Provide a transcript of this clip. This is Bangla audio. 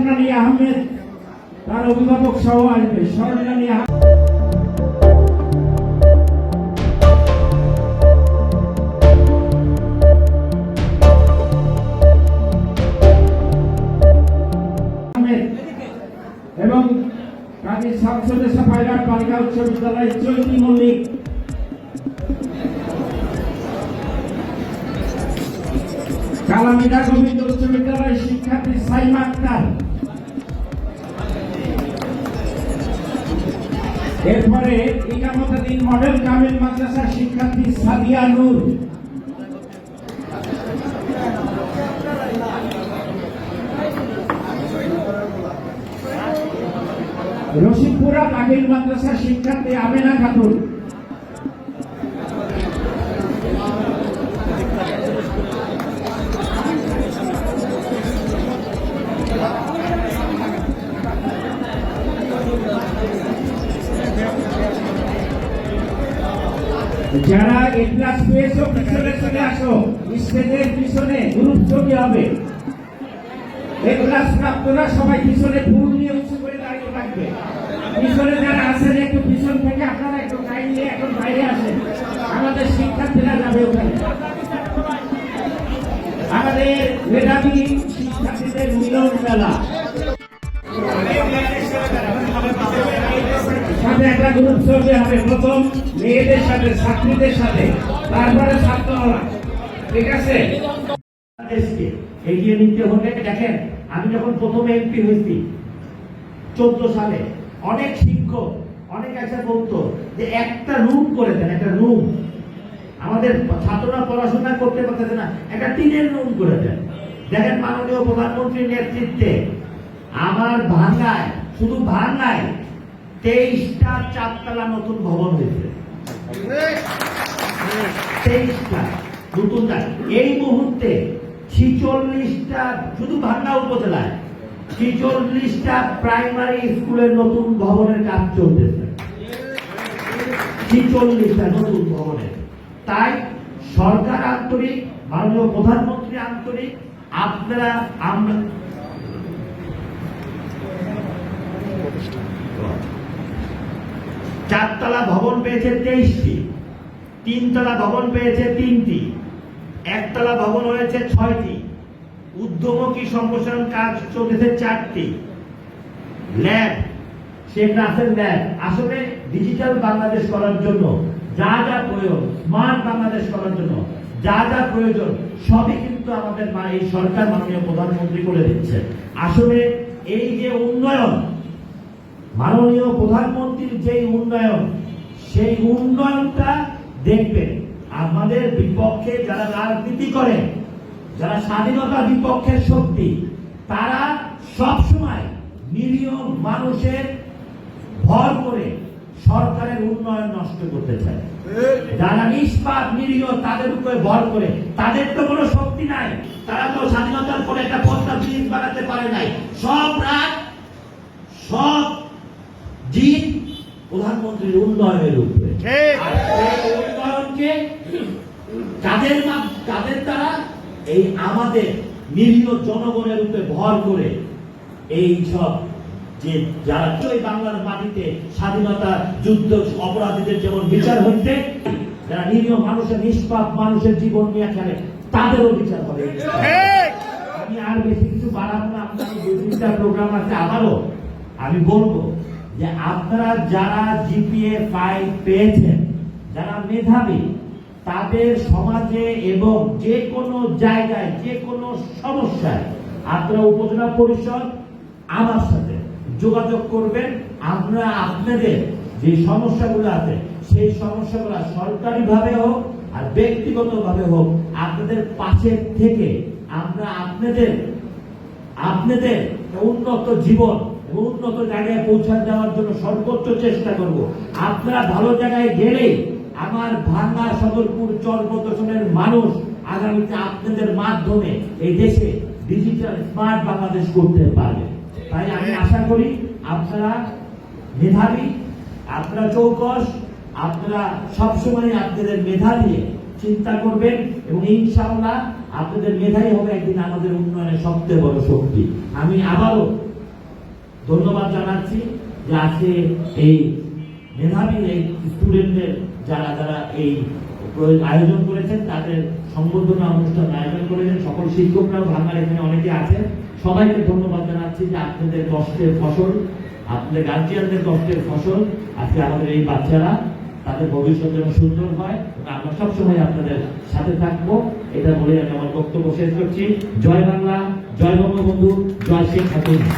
স্বর্ণালী আহমেদ, তার অভিভাবক সহ আসবে। স্বর্ণালী আহমেদ। এবং কাজী শামসুল সাফাইরাট বালিকা উচ্চ বিদ্যালয় চৈতি মল্লিক কালামিদা গোবিন্দ উচ্চ বিদ্যালয় শিক্ষার্থী সাইমা আক্তার। এরপরে ইকামতাদিন মডেল কামিল মাদ্রাসার শিক্ষার্থী সাদিয়া নূর। রশিদপুরা কামিল মাদ্রাসার শিক্ষার্থী আমেনা খাতুন। যারা এ ক্লাস পেয়েছ, পিছনে চলে আসো। স্টেজের পিছনে গ্রুপ ছবি হবে। এ ক্লাস প্রাপ্তরা সবাই পিছনে ফুল নিয়ে উঁচু করে দাঁড়িয়ে থাকবে। পিছনে যারা আছেন, একটু পিছন থেকে আপনারা একটু কাইন্ডলি এখন বাইরে আসেন। আমাদের শিক্ষার্থীরা যাবে ওখানে। আমাদের মেধাবী শিক্ষার্থীদের মিলন মেলা। সাথে একটা গ্রুপ ছবি হবে প্রথম মেয়েদের সাথে, ছাত্রীদের সাথে, তারপরে ছাত্ররা। ঠিক আছে? এগিয়ে নিতে হলে দেখেন, আমি যখন প্রথম এমপি হয়েছি, চোদ্দ সালে, অনেক শিক্ষক, অনেক এসে বলতো যে একটা রুম করে দেন, একটা রুম আমাদের ছাত্ররা পড়াশোনা করতে পারতেছে না, একটা টিনের রুম করে দেন। দেখেন মাননীয় প্রধানমন্ত্রীর নেতৃত্বে আমার ভাঙ্গায়, শুধু ভাঙ্গায় তেইশটা চারতলা নতুন ভবন হয়েছে। তেইশটা নতুন এই মুহূর্তে ছিচল্লিশটা, শুধু ভাঙ্গা উপজেলায়, ছিচল্লিশটা প্রাইমারি স্কুলের নতুন ভবনের কাজ চলতেছে। ছিচল্লিশটা নতুন ভবনের তাই সরকার আন্তরিক, মাননীয় প্রধানমন্ত্রী আন্তরিক, আপনারা, আমরা চারতলা ভবন পেয়েছে তেইশটি। তিনতলা ভবন পেয়েছে তিনটি। একতলা ভবন হয়েছে ছয়টি। উদ্যমী সম্প্রসারণ কাজ চলতেছে চারটি। Lab, Sheikh Naser lab. আসলে ডিজিটাল বাংলাদেশ করার জন্য যা যা প্রয়োজন স্মার্ট বাংলাদেশ করার জন্য যা যা প্রয়োজন, সবই কিন্তু আমাদের এই সরকার মাননীয় প্রধানমন্ত্রী করে দিচ্ছে। আসলে এই যে উন্নয়ন, মাননীয় প্রধানমন্ত্রীর যে উন্নয়ন সেই উন্নয়নটা দেখবেন। আমাদের বিপক্ষে যারা রাজনীতি করে, যারা স্বাধীনতা বিপক্ষের শক্তি, তারা সবসময় নিরীহ মানুষের ভর করে সরকারের উন্নয়ন নষ্ট করতে চায়। যারা নিষ্পাপ, নিরীহ, তাদের উপরে ভর করে, তাদের তো কোনো শক্তি নাই। তারা তো স্বাধীনতার পরে একটা পদ্মা ব্রিজ বানাতে পারে নাই। সব রাত সব জিত প্রধানমন্ত্রীর উন্নয়নের উপরে। উন্নয়নকে কাদের দ্বারা এই আমাদের নিরীহ জনগণের উপরে ভর করে এই সব যে যারা এই বাংলার মাটিতে স্বাধীনতা যুদ্ধ অপরাধীদের যেমন বিচার হচ্ছে যারা নিরীহ মানুষের নিষ্পাপ মানুষের জীবন নিয়ে খেলে তাদেরও বিচার হবে। আমি আর বেশি কিছু বাড়াবো না আপনার প্রোগ্রাম আছে আবারও আমি বলব যে আপনারা যারা জিপিএ ফাইভ পেয়েছেন, যারা মেধাবী, তাদের সমাজে এবং যে কোনো জায়গায়, যে কোনো সমস্যায় আপনারা উপজেলা পরিষদ, আমার সাথে যোগাযোগ করবেন। আমরা আপনাদের যে সমস্যাগুলো আছে, সেই সমস্যাগুলো সরকারি ভাবে হোক আর ব্যক্তিগত ভাবে হোক, আপনাদের পাশে থেকে আমরা আপনাদের আপনাদের উন্নত জীবন উন্নত জায়গায় পৌঁছায় দেওয়ার জন্য সর্বোচ্চ চেষ্টা করব। আপনারা ভালো জায়গায় গেলে আমার ভাঙ্গা সদরপুর চরপদর্শনের মানুষ আগামীতে আপনাদের মাধ্যমে এই দেশে ডিজিটাল স্মার্ট বাংলাদেশ করতে পারবে। তাই আমি আশা করি আপনারা মেধাবী, আপনারা চৌকস, আপনারা সবসময় আপনাদের মেধা দিয়ে চিন্তা করবেন এবং ইনশাআল্লাহ আপনাদের মেধাই হবে একদিন আমাদের উন্নয়নের সবচেয়ে বড় শক্তি। আমি আবারও ধন্যবাদ জানাচ্ছি যে আজকে এই মেধাবী এই স্টুডেন্টদের যারা যারা এই আয়োজন করেছেন, তাদের সংবর্ধনা অনুষ্ঠান আয়োজন করেছেন। সকল শিক্ষকরাও ভাঙার এখানে অনেকে আছেন। সবাইকে ধন্যবাদ জানাচ্ছি যে আপনাদের কষ্টের ফসল, আপনাদের গার্জিয়ানদের কষ্টের ফসল, আজকে আমাদের এই বাচ্চারা তাদের ভবিষ্যৎ যেন সুন্দর হয় আমরা সবসময় আপনাদের সাথে থাকব। এটা বলে আমি আমার বক্তব্য শেষ করছি। জয় বাংলা, জয় বঙ্গবন্ধু, জয় শেখ হাসিনা।